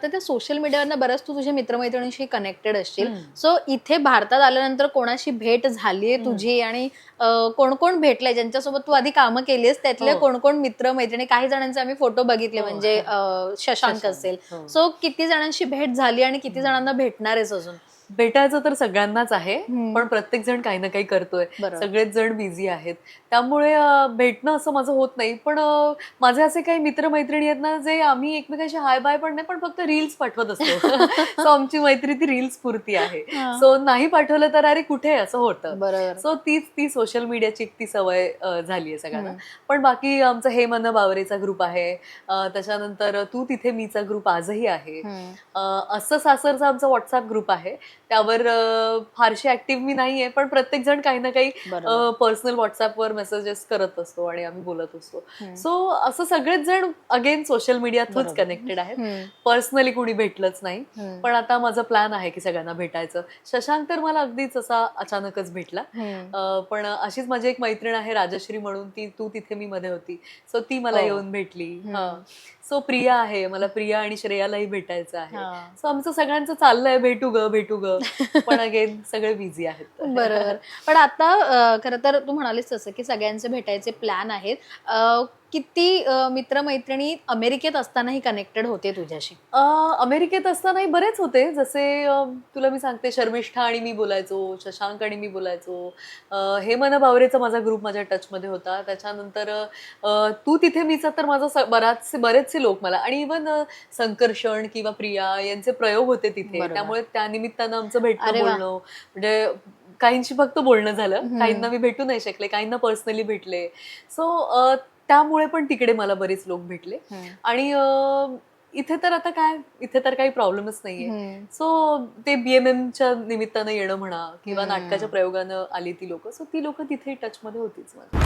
आता त्या सोशल मीडियावर बऱ्याच तू तुझ्या मित्रमैत्रिणींशी कनेक्टेड असशील. सो इथे भारतात आल्यानंतर कोणाशी भेट झालीये. तुझी आणि कोण कोण भेटलंय ज्यांच्यासोबत तू आधी कामं केलीस त्यातले हो. कोण कोण मित्र मैत्रिणी काही जणांचे आम्ही फोटो बघितले हो. म्हणजे अं, शशांक. असेल हो. सो किती जणांशी भेट झाली आणि किती जणांना भेटणार आहेस अजून भेटायचं तर सगळ्यांनाच आहे. पण प्रत्येक जण काही ना काही करतोय. सगळेच जण बिझी आहेत. त्यामुळे भेटणं असं माझं होत नाही पण माझे असे काही मित्रमैत्रिणी आहेत ना जे आम्ही एकमेकांशी हाय बाय पण नाही पण फक्त रील्स पाठवत असतो. सो आमची मैत्री ती रील्स पुरती आहे. सो नाही पाठवलं तर अरे कुठे? असं होतं. बरोबर. सो तीच ती सोशल मीडियाची एक ती सवय झाली आहे सगळ्यांना. पण बाकी आमचं हे मन बावरेचा ग्रुप आहे. त्याच्यानंतर तू तिथे मीचा ग्रुप आजही आहे. असं सासरचा आमचा व्हॉट्सअप ग्रुप आहे. त्यावर फारशी ऍक्टिव्ह मी नाहीये पण प्रत्येक जण काही ना काही पर्सनल व्हॉट्सअपवर मेसेजेस करत असतो आणि आम्ही बोलत असतो. सो असं सगळेच जण अगेन सोशल मीडिया थ्रूच. कनेक्टेड आहेत हम्म. पर्सनली कुणी भेटलंच नाही. पण आता माझा प्लॅन आहे की सगळ्यांना भेटायचं शशांक तर मला अगदीच असा अचानकच भेटला पण अशीच माझी एक मैत्रीण आहे राजश्री म्हणून ती तू तिथे मी मध्ये होती सो ती मला हो. येऊन भेटली. सो प्रिया आहे मला प्रिया आणि श्रेयालाही भेटायचं आहे. सो आमचं सगळ्यांचं चाललंय भेटू ग भेटू ग. पण अगेन सगळे बिझी आहेत. बरोबर. पण आता खरं तर तू म्हणालीस तसं की सगळ्यांचे भेटायचे प्लॅन आहेत. किती मित्रमैत्रिणी अमेरिकेत असतानाही कनेक्टेड होते तुझ्याशी? अमेरिकेत असतानाही बरेच होते. जसे तुला मी सांगते शर्मिष्ठा आणि मी बोलायचो शशांक आणि मी बोलायचो. हेमन बावरेचा माझा ग्रुप माझ्या टचमध्ये होता. त्याच्यानंतर तू तिथे मीचा तर माझा स- बराचसे बरेचसे लोक मला. आणि इवन संकर्षण किंवा प्रिया यांचे प्रयोग होते तिथे. त्यामुळे त्या निमित्तानं आमचं भेटणं. बोलणं म्हणजे काहींशी फक्त बोलणं झालं. काहींना मी भेटू नाही शकले काहींना पर्सनली भेटले. सो त्यामुळे पण तिकडे मला बरेच लोक भेटले. आणि इथे तर आता काय इथे तर काही प्रॉब्लेमच नाहीये. सो ते बीएमएमच्या निमित्तानं येणं म्हणा किंवा. नाटकाच्या प्रयोगानं आली ती लोक. सो ती लोक तिथे टचमध्ये होतीच मला.